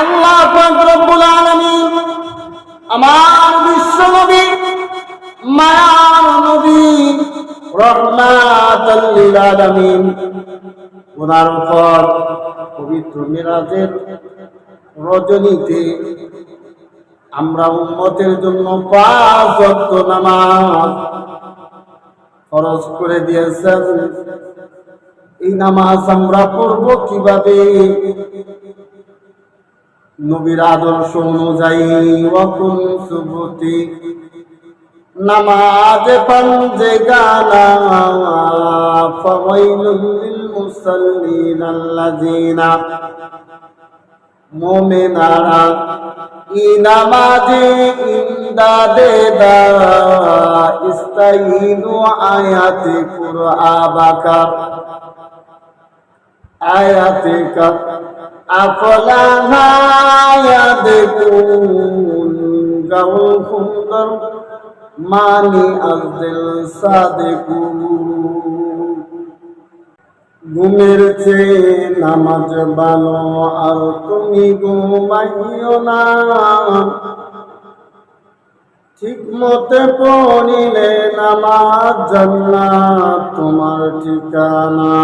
আল্লাহ আমার বিশ্ব নবী মায়ার নবী, রহমাতাল লিল আলামিন ওনার উপর পবিত্র মিরাজের রজনীতে আমরা উম্মতের জন্য পাঁচ নামাজ খরচ করে দিয়েছেন। এই নামাজ আমরা পড়ব কীভাবে? নবীর আদর্শ অনুযায়ী ওয়াকুন সুবতি। নামাজ পাঞ্জে গানা ফাওয়াইলুল লিল মুসাল্লিন আল্লাযিনা। ইস্তাইনু আয়াতে কুরআবাকা আয়াতে কা ইয়াদকুন গাও সুন্দর মানি আজদিল সাদেকুন ঘুমের চেয়ে নামাজ ভালো, আর তুমি ঘুমাইও না। ঠিক মতে পড়িলে নামাজ জান্নাত তোমার ঠিকানা।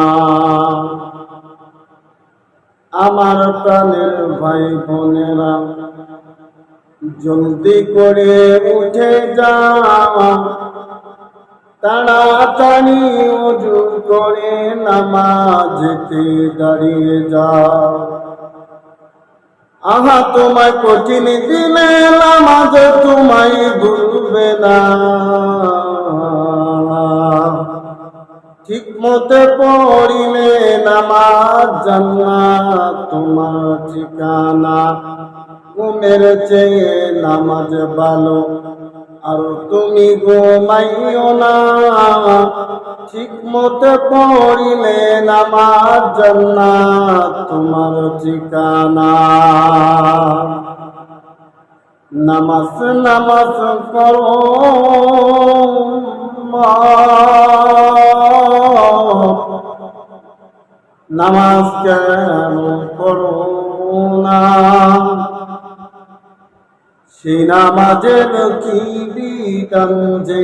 আমার প্রাণের ভাই বোনেরা, জলদি করে উঠে যাও তাড়াতাড়ি উজু করে নামাজেতে দাঁড়িয়ে যাও। আহা, তোমায় কঠিন দিলে নামাজ তোমায় ভুলবে না। মতে পড়িলে নামাজ জান্নাত তোমার ঠিকানা। ঘুমের চেয়ে নামাজ ভালো, আর তুমি ঘুমাইও না। ঠিক মতে পড়িলে নামাজ জান্নাত তোমার ঠিকানা। নামাজ নামাজ করো নামাজ কেন করো না? সে নামাজের কি বিধান যে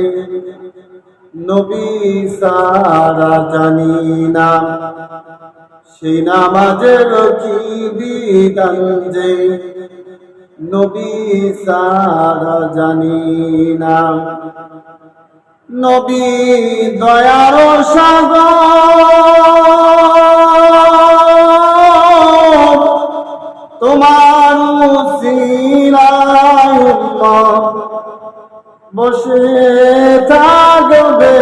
নবী সারা জানি না। সে নামাজের কি বিধান যে নবী সারা জানি না। নবী দয়ার সাগর বসে থাকবে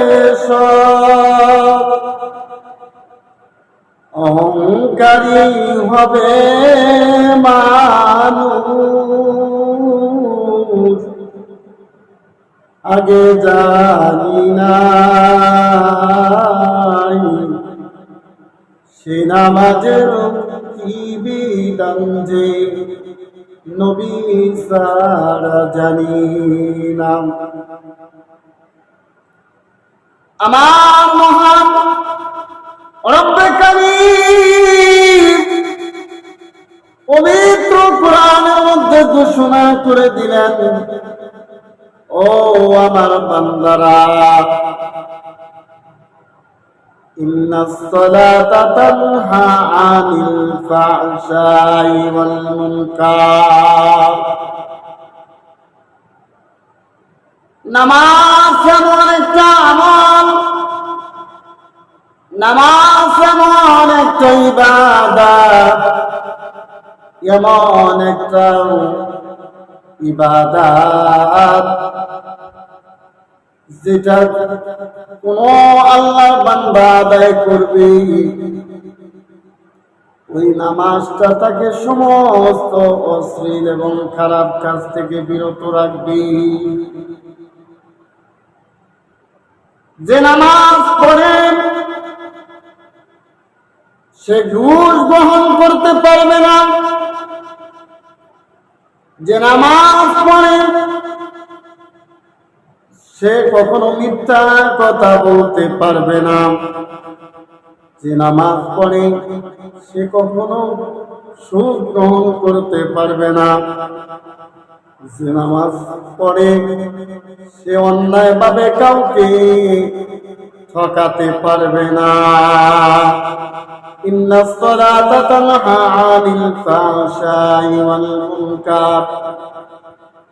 অহংকারী হবে মানুষ। আগে জানি না সে নামাজের কি বিধান যে নবী সারা জানি না। আমার মহান রব্বে পবিত্র কোরআনের মধ্যে ঘোষণা করে দিলেন, ও আমার বান্দারা إن الصلاة تنهى عن الفحشاء والمنكر নামাজ এমন একটা আমল নামাজ এমন একটা ইবাদত এমন একটা ইবাদত যেটা কোন আল্লাহ বান্দা আদায় করবে। ওই নামাজটা তাকে সমস্ত অশ্লীল এবং খারাপ কাজ থেকে বিরত রাখবে। যে নামাজ পড়ে, সে ঘুষ গ্রহণ করতে পারবে না। যে নামাজ পড়ে সে কখনো মিথ্যা কথা বলতে পারবে না যে নামাজ পড়ে সে কখনো সুখ গ্রহণ করতে পারবে না যে নামাজ পড়ে সে অন্যায় ভাবে কাউকে ঠকাতে পারবে না إن الصلاة تنهى عن الفحشاء والمنكر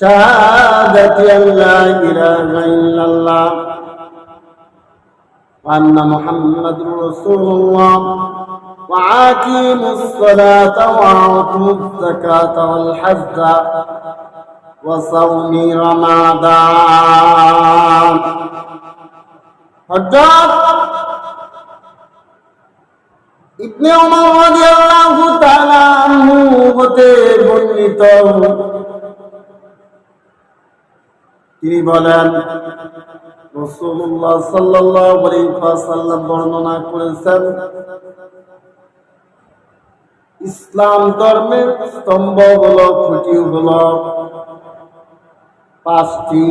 شهادة أن لا إله إلا الله وأن محمد رسول الله وعاقيموا الصلاة وأعطوا الزكاة والحج وصوم رمضان হঠাৎ ইবনে ওমর রাদিয়াল্লাহু তাআলা আনহু হতে বর্ণিত তিনি বলেন রাসূলুল্লাহ সাল্লাল্লাহু আলাইহি ওয়াসাল্লাম বর্ণনা করেছেন ইসলাম ধর্মের স্তম্ভ হলো খুঁটি হলো পাঁচটি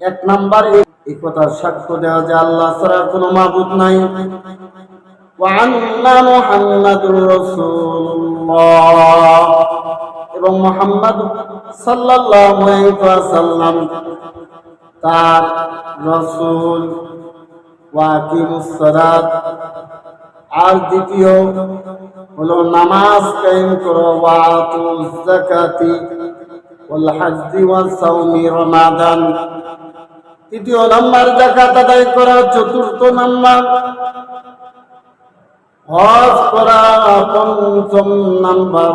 এক নাম্বার এই কথা সাক্ষ্য দেওয়া যে আল্লাহ ছাড়া কোনো মাবুদ নাই وأن محمد رسول الله এবং মোহাম্মদ ওয়াসাল্লাম তার রাসূল আর দ্বিতীয় হলো নামাজ কায়েম করো তৃতীয় নাম্বার জাকাত আদায় করা, চতুর্থ নাম্বার হজ করা, পঞ্চম নাম্বার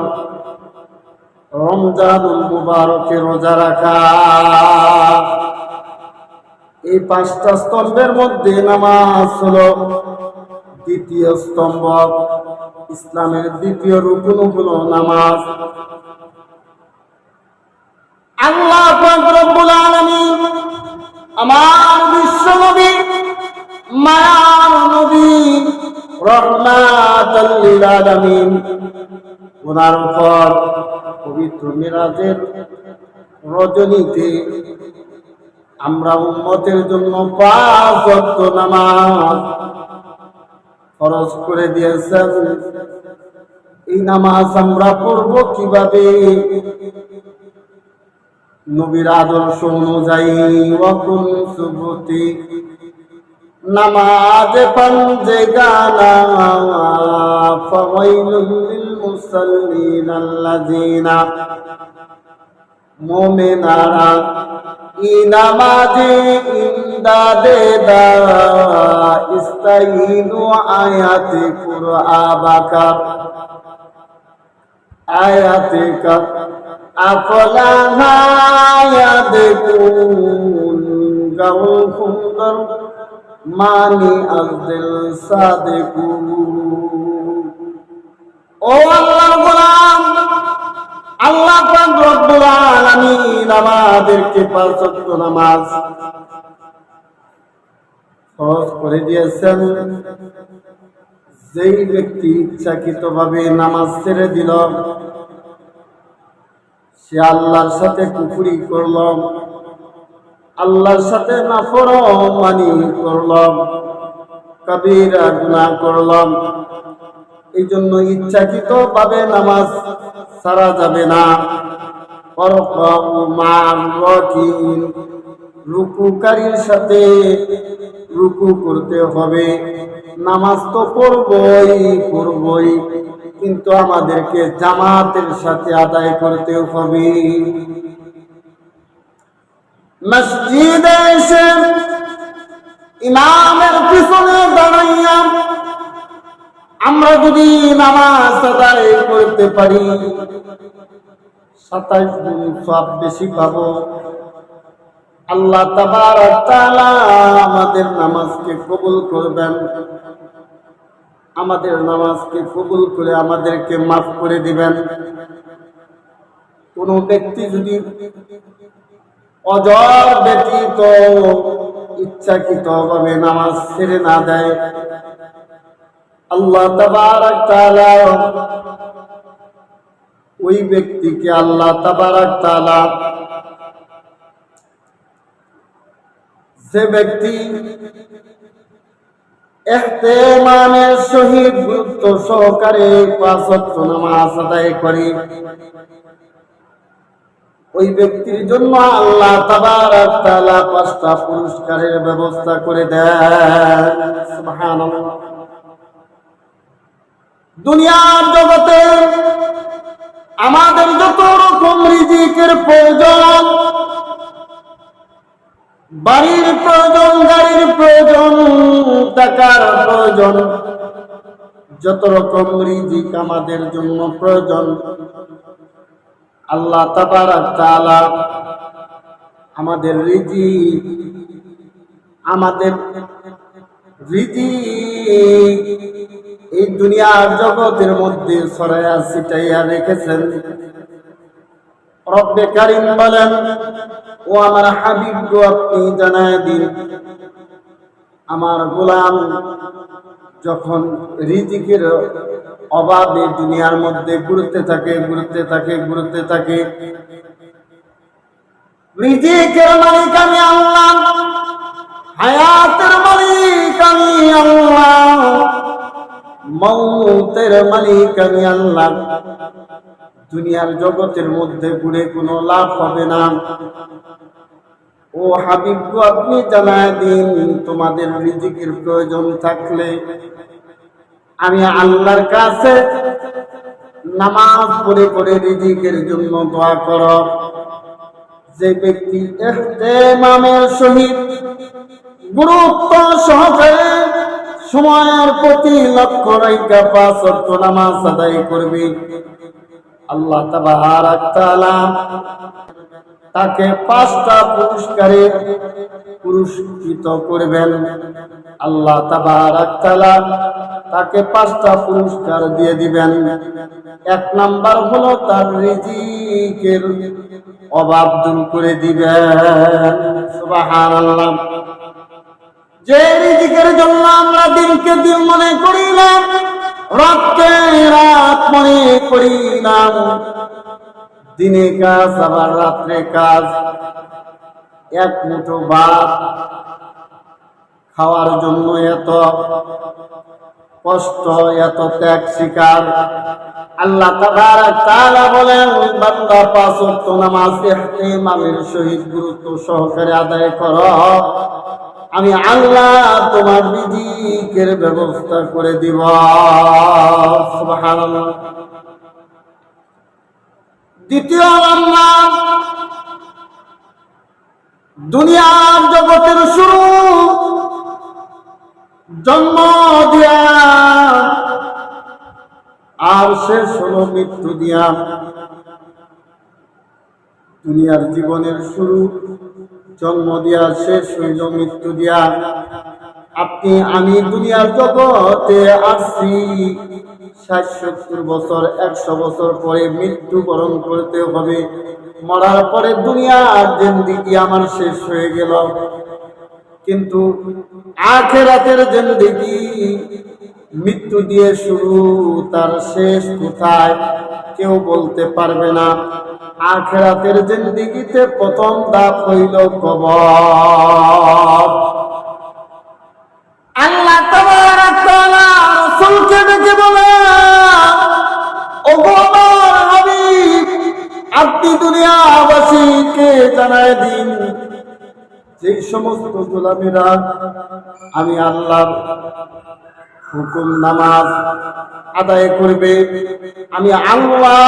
রমজানুল মুবারকে রোজা রাখা। এই পাঁচটা স্তম্ভের মধ্যে নামাজ হল দ্বিতীয় স্তম্ভ, ইসলামের দ্বিতীয় রুকুন হলো নামাজ। আল্লাহ রব্বুল আমার বিশ্ব নবী মায়ার নবী, রহমাতাল লিল ওনার উপর পবিত্র মিরাজের রজনীতে আমরা উম্মতের জন্য পাঁচ নামাজ খরচ করে দিয়েছেন। এই নামাজ আমরা পড়ব কীভাবে? নবীর আদর্শ অনুযায়ী ওয়াকুন সুবতি নামাজ পাঞ্জে গানা ফাওয়াইলুল লিল মুসাল্লিন আল্লাযিনা, মুমিনারা ই ইস্তাইনু আয়াতে কুরআবাকা, আয়াতে কা, আফলাহা ইয়াদকুন গাউল খুন্দর মানি আজদিল সাদিকুন ও আল্লাহর গোলাম, আল্লাহ পাক রব্বুল আলামিন আমাদেরকে পাঁচ ওয়াক্ত নামাজ ফরজ করে দিয়েছেন। যেই ব্যক্তি ইচ্ছাকৃতভাবে নামাজ ছেড়ে দিল, সে আল্লাহর সাথে কুফরি করল। আল্লাহর সাথে নাফরমানি করল কবিরা গুনাহ করলাম। এই জন্য ইচ্ছাকৃত ভাবে নামাজ সারা যাবে না। রুকুকারীর সাথে রুকু করতে হবে। নামাজ তো পড়বই পড়বই, কিন্তু আমাদেরকে জামাতের সাথে আদায় করতে হবে। মসজিদে এসে ইমামের পিছনে দাঁড়াইয়া আমরা যদি নামাজ আদায় করতে পারি, সাতাইশ গুণ সব বেশি পাবো। আল্লাহ তাবার আমাদের নামাজকে কবুল করবেন। আমাদের নামাজকে কবুল করে আমাদেরকে মাফ করে দিবেন। কোন ব্যক্তি যদি অজর ব্যতীত ইচ্ছাকৃত ভাবে নামাজ ছেড়ে না দেয়। আল্লাহ ওই ব্যক্তিকে আল্লাহ যে ব্যক্তি এহতেমামের সহিত গুরুত্ব সহকারে পাঁচ নামাজ আদায় করে ওই ব্যক্তির জন্য আল্লাহ পাঁচটা পুরস্কারের ব্যবস্থা করে দেন। দুনিয়ার জগতে আমাদের যত রকম রিজিকের প্রয়োজন, বাড়ির প্রয়োজন, গাড়ির প্রয়োজন, টাকার প্রয়োজন, যত রকম রিজিক আমাদের জন্য প্রয়োজন আল্লাহ তাবারাক আমাদের রিজিক আমাদের রিজিক এই দুনিয়ার জগতের মধ্যে সরাইয়া ছিটাইয়া রেখেছেন। রব্বে কারিম বলেন, ও আমার হাবিব আপনি জানায় দিন, আমার গোলাম যখন রিজিকের অভাবে দুনিয়ার মধ্যে ঘুরতে থাকে ঘুরতে থাকে ঘুরতে থাকে রিজিকের মালিক আমি আল্লাহ, হায়াতের মালিক আমি আল্লাহ মৌতের মালিক আমি আল্লাহ। দুনিয়ার জগতের মধ্যে ঘুরে কোনো লাভ হবে না। ও হাবিব আপনি জানায় দিন, তোমাদের রিজিকের প্রয়োজন থাকলে আমি আল্লাহর কাছে নামাজ পড়ে পড়ে রিজিকের জন্য দোয়া কর। যে ব্যক্তি ইহতেমামের সহিত গুরুত্ব সহকারে সময়ের প্রতি লক্ষ্য রাইকা পাঁচ ওয়াক্ত নামাজ আদায় করবে। আল্লাহ তাবারাক তাকে পাঁচটা পুরস্কারে পুরস্কৃত করবেন। আল্লাহ তাবারাক তাকে পাঁচটা পুরস্কার দিয়ে দিবেন। এক নাম্বার হলো তার রিজিকের অভাব দূর করে দিবেন। সুবহানাল্লাহ। যে রিজিকের জন্য আমরা দিনকে দিন মনে করি না রাতকে রাত মনে করি না দিনে কাজ, আবার রাত্রে কাজ। এক মুঠো ভাত খাওয়ার জন্য এত কষ্ট, এত ত্যাগ শিকার আল্লাহ তাআলা বলেন, বান্দা পাঁচ নামাজ ইহতিমামের সহিত গুরুত্ব সহকারে আদায় করো। আমি আল্লাহ তোমার রিজিকের ব্যবস্থা করে দিব। দ্বিতীয় দুনিয়ার জগতের শুরু, জন্ম দিয়া আর শেষ হলো মৃত্যু দিয়া দুনিয়ার জীবনের শুরু, জন্ম দিয়া শেষ হইল মৃত্যু দিয়া। আপনি, আমি দুনিয়ার জগতে আসছি ষাট সত্তর বছর, একশো বছর পরে মৃত্যু বরণ করতে হবে। মরার পরে দুনিয়ার জিন্দিগি আমার শেষ হয়ে গেল। কিন্তু আখেরাতের জিন্দিগি মৃত্যু দিয়ে শুরু, তার শেষ কোথায় কেউ বলতে পারবে না। আখেরাতের জিন্দিগিতে প্রথম দাপ হইল কবর। আল্লাহ রাসূলকে ডেকে বলে আপনি দুনিয়াবাসীকে দিন যে সমস্ত গোলামীরা আমি আল্লাহর হুকুম নামাজ আদায় করবে। আমি আল্লাহ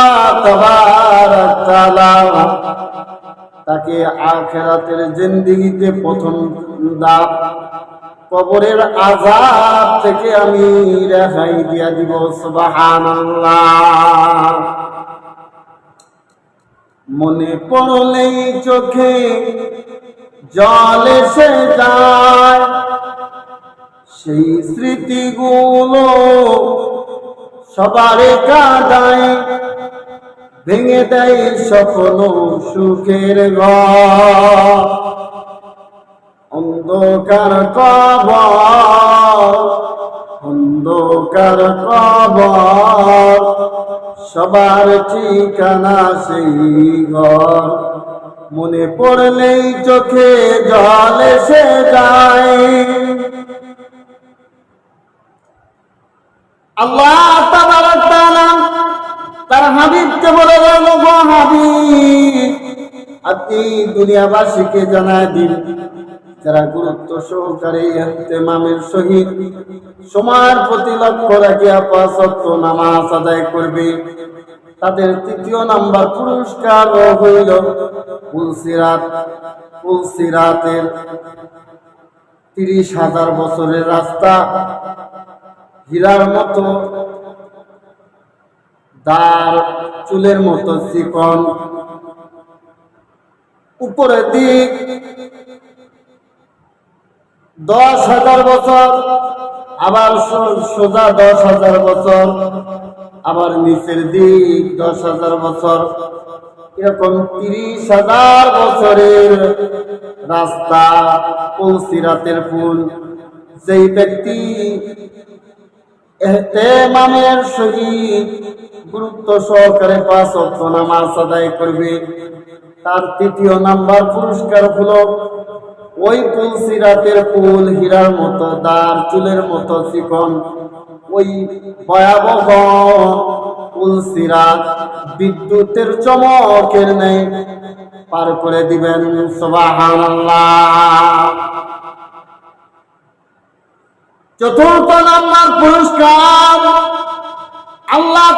তাকে আখেরাতের জিন্দেগিতে প্রথম দাপ কবরের আজাব থেকে আমি রেহাই দিয়া দিব, সুবহানাল্লাহ। মনে পড়লেই চোখে জল এসে যায়। সেই স্মৃতিগুলো সবার কাদায় ভেঙে দেয় স্বপ্ন সুখের অন্ধকার অন্ধকার কবর, সবার ঠিকানা সেই ঘর। মনে পড়লেই চোখে জল এসে যায়। আল্লাহ তার হাবিবকে বলে গেল আপনি দুনিয়াবাসীকে জানায় দিন। যারা গুরুত্ব সহকারে ইহতেমামের সহিত সময়ের প্রতি লক্ষ্য রাখিয়া পাঁচত্ব নামাজ আদায় করবে, তাদের তৃতীয় নাম্বার পুরস্কার হইল তিরিশ হাজার বছরের রাস্তা হীরার মতো দার চুলের মতো চিকন। উপরের দিক, দশ হাজার বছর, আবার সোজা দশ হাজার বছর, আবার নিচের দিক দশ হাজার বছর। এরকম তিরিশ হাজার বছরের রাস্তা পৌঁছিরাতের ফুল। যেই ব্যক্তি এহতেমামের সহিত গুরুত্ব সহকারে পাঁচ অক্ষ নামাজ আদায় করবে। তার তৃতীয় নাম্বার পুরস্কার হলো ওই তুলসিরাতের ফুল, হীরার মতো দার, চুলের মতো চিকন। ওই ভয়াবহ তুলসিরাত বিদ্যুতের চমকের নেই পার করে দিবেন, সুবহানাল্লাহ। চতুর্থ নাম্বার পুরস্কার। আল্লাহ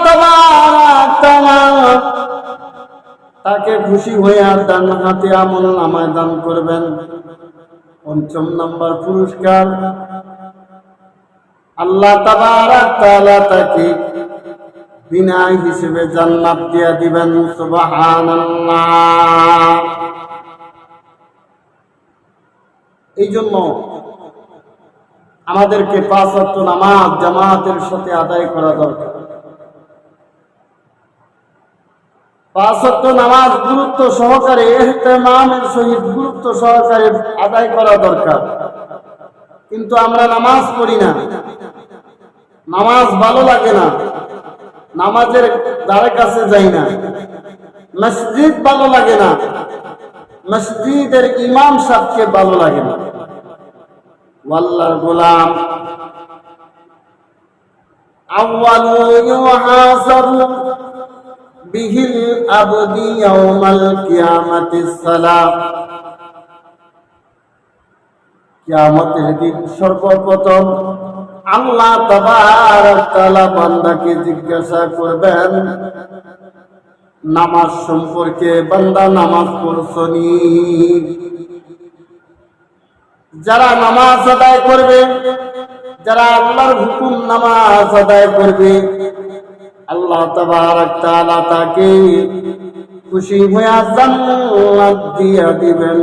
তাকে খুশি হয়ে আর ডান হাতে আমল নামায় দান করবেন। পঞ্চম নম্বর পুরস্কার। আল্লাহ তাআলা তাকে বিনায় হিসেবে জান্নাত দিয়া দিবেন। সুবহানাল্লাহ। এই জন্য আমাদেরকে পাঁচ ওয়াক্ত নামাজ জামাতের সাথে আদায় করা দরকার। পাঁচ ওয়াক্ত নামাজ গুরুত্ব সহকারে, এহতেমামের সহিত গুরুত্ব সহকারে আদায় করা দরকার। কিন্তু আমরা নামাজ পড়ি না। নামাজ ভালো লাগে না। নামাজের দ্বারে কাছে যাই না। মসজিদ ভালো লাগে না। মসজিদের ইমাম সাহকে ভালো লাগে না। ওয়াল্লার গোলাম। আউয়ালু ইউহাসাবু বিহিল আবদি ইয়াউমাল কিয়ামাতিস সালাম। কিয়ামতের দিন সর্বপ্রথম আল্লাহ তাআলা বান্দাকে জিজ্ঞাসা করবেন, নামাজ সম্পর্কে বান্দা নামাজ পড়ছনি যারা নামাজ আদায় করবে, যারা আল্লাহর হুকুম নামাজ আদায় করবে, আল্লাহ তাআলা তাকে খুশি হয়ে জান্নাত দিয়া দিবেন।